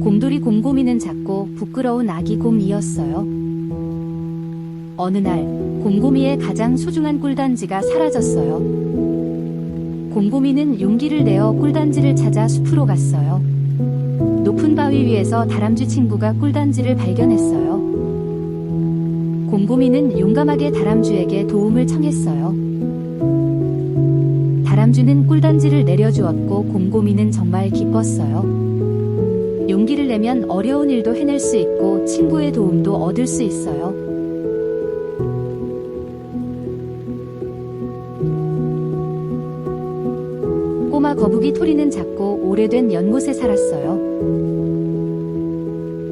곰돌이 곰곰이는 작고 부끄러운 아기 곰이었어요. 어느 날 곰곰이의 가장 소중한 꿀단지가 사라졌어요. 곰곰이는 용기를 내어 꿀단지를 찾아 숲으로 갔어요. 높은 바위 위에서 다람쥐 친구가 꿀단지를 발견했어요. 곰곰이는 용감하게 다람쥐에게 도움을 청했어요. 다람쥐는 꿀단지를 내려주었고 곰곰이는 정말 기뻤어요. 용기를 내면 어려운 일도 해낼 수 있고 친구의 도움도 얻을 수 있어요. 꼬마 거북이 토리는 작고 오래된 연못에 살았어요.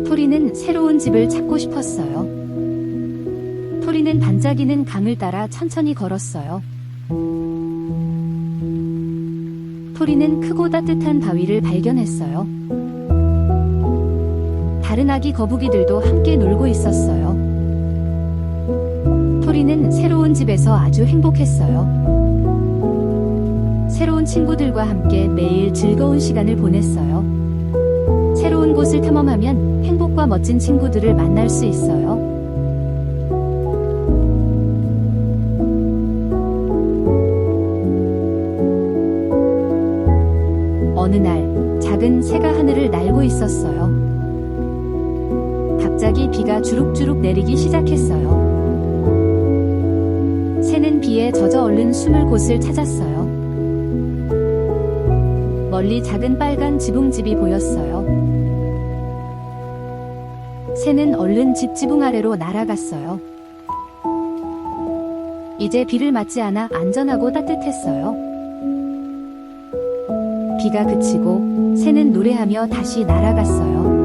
토리는 새로운 집을 찾고 싶었어요. 토리는 반짝이는 강을 따라 천천히 걸었어요. 토리는 크고 따뜻한 바위를 발견했어요. 다른 아기 거북이들도 함께 놀고 있었어요. 토리는 새로운 집에서 아주 행복했어요. 새로운 친구들과 함께 매일 즐거운 시간을 보냈어요. 새로운 곳을 탐험하면 행복과 멋진 친구들을 만날 수 있어요. 어느 날 작은 새가 하늘을 날고 있었어요. 갑자기 비가 주룩주룩 내리기 시작했어요. 새는 비에 젖어 얼른 숨을 곳을 찾았어요. 멀리 작은 빨간 지붕집이 보였어요. 새는 얼른 집 지붕 아래로 날아갔어요. 이제 비를 맞지 않아 안전하고 따뜻했어요. 비가 그치고 새는 노래하며 다시 날아갔어요.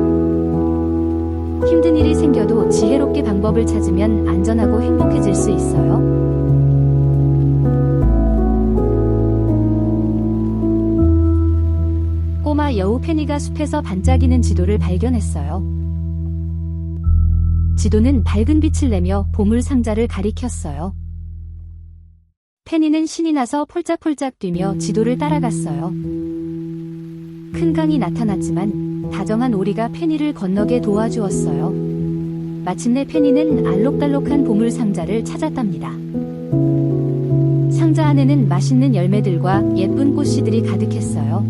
힘든 일이 생겨도 지혜롭게 방법을 찾으면 안전하고 행복해질 수 있어요. 꼬마 여우 페니가 숲에서 반짝이는 지도를 발견했어요. 지도는 밝은 빛을 내며 보물 상자를 가리켰어요. 페니는 신이 나서 폴짝폴짝 뛰며 지도를 따라갔어요. 큰 강이 나타났지만 다정한 오리가 페니를 건너게 도와주었어요. 마침내 페니는 알록달록한 보물 상자를 찾았답니다. 상자 안에는 맛있는 열매들과 예쁜 꽃씨들이 가득했어요.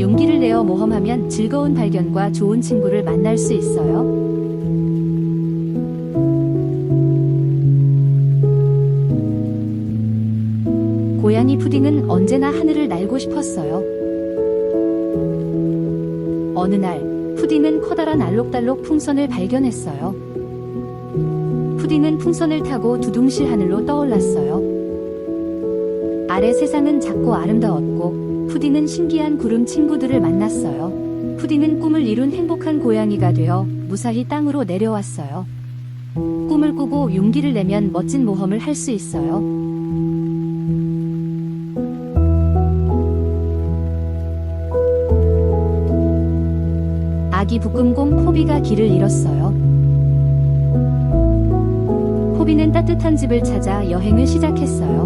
용기를 내어 모험하면 즐거운 발견과 좋은 친구를 만날 수 있어요. 고양이 푸딩은 언제나 하늘을 날고 싶었어요. 어느 날 푸딩은 커다란 알록달록 풍선을 발견했어요. 푸딩은 풍선을 타고 두둥실 하늘로 떠올랐어요. 아래 세상은 작고 아름다웠고 푸딩은 신기한 구름 친구들을 만났어요. 푸딩은 꿈을 이룬 행복한 고양이가 되어 무사히 땅으로 내려왔어요. 꿈을 꾸고 용기를 내면 멋진 모험을 할 수 있어요. 아기 북금공 포비가 길을 잃었어요. 포비는 따뜻한 집을 찾아 여행을 시작했어요.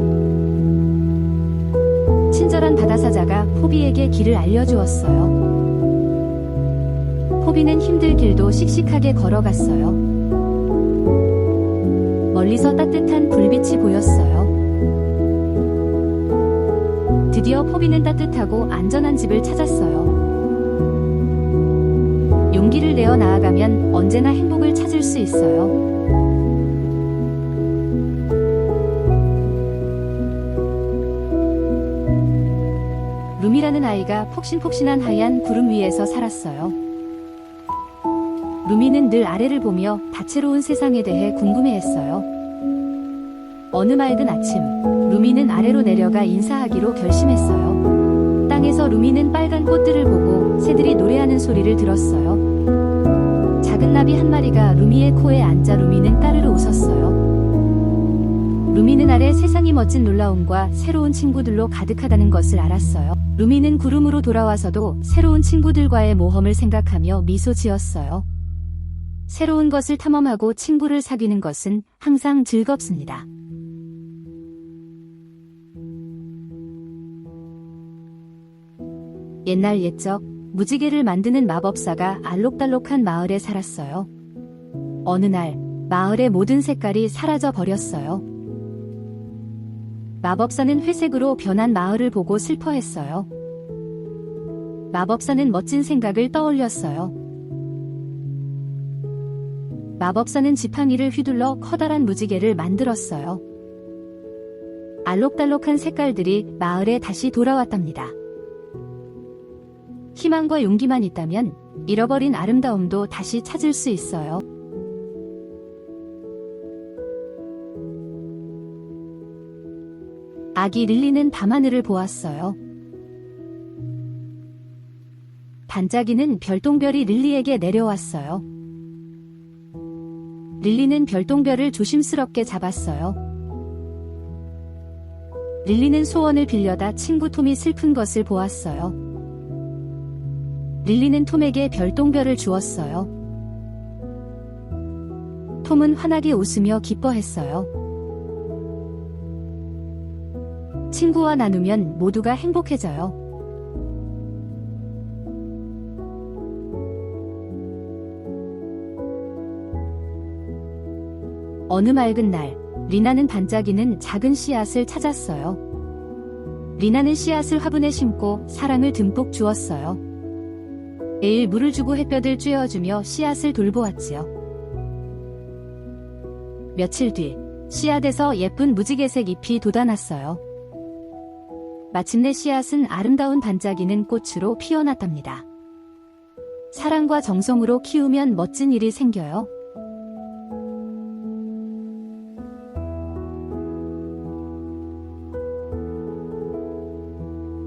친절한 바다사자가 포비에게 길을 알려주었어요. 포비는 힘들 길도 씩씩하게 걸어갔어요. 멀리서 따뜻한 불빛이 보였어요. 드디어 포비는 따뜻하고 안전한 집을 찾았어요. 용기를 내어 나아가면 언제나 행복을 찾을 수 있어요. 루미라는 아이가 폭신폭신한 하얀 구름 위에서 살았어요. 루미는 늘 아래를 보며 다채로운 세상에 대해 궁금해했어요. 어느 맑은 아침, 루미는 아래로 내려가 인사하기로 결심했어요. 땅에서 루미는 빨간 꽃들을 보고 새들이 노래하는 소리를 들었어요. 작은 나비 한 마리가 루미의 코에 앉아 루미는 까르르 웃었어요. 루미는 아래 세상이 멋진 놀라움과 새로운 친구들로 가득하다는 것을 알았어요. 루미는 구름으로 돌아와서도 새로운 친구들과의 모험을 생각하며 미소 지었어요. 새로운 것을 탐험하고 친구를 사귀는 것은 항상 즐겁습니다. 옛날 옛적 무지개를 만드는 마법사가 알록달록한 마을에 살았어요. 어느 날, 마을의 모든 색깔이 사라져 버렸어요. 마법사는 회색으로 변한 마을을 보고 슬퍼했어요. 마법사는 멋진 생각을 떠올렸어요. 마법사는 지팡이를 휘둘러 커다란 무지개를 만들었어요. 알록달록한 색깔들이 마을에 다시 돌아왔답니다. 희망과 용기만 있다면 잃어버린 아름다움도 다시 찾을 수 있어요. 아기 릴리는 밤하늘을 보았어요. 반짝이는 별똥별이 릴리에게 내려왔어요. 릴리는 별똥별을 조심스럽게 잡았어요. 릴리는 소원을 빌려다 친구 톰이 슬픈 것을 보았어요. 릴리는 톰에게 별똥별을 주었어요. 톰은 환하게 웃으며 기뻐했어요. 친구와 나누면 모두가 행복해져요. 어느 맑은 날, 리나는 반짝이는 작은 씨앗을 찾았어요. 리나는 씨앗을 화분에 심고 사랑을 듬뿍 주었어요. 매일 물을 주고 햇볕을 쬐어주며 씨앗을 돌보았지요. 며칠 뒤, 씨앗에서 예쁜 무지개색 잎이 돋아났어요. 마침내 씨앗은 아름다운 반짝이는 꽃으로 피어났답니다. 사랑과 정성으로 키우면 멋진 일이 생겨요.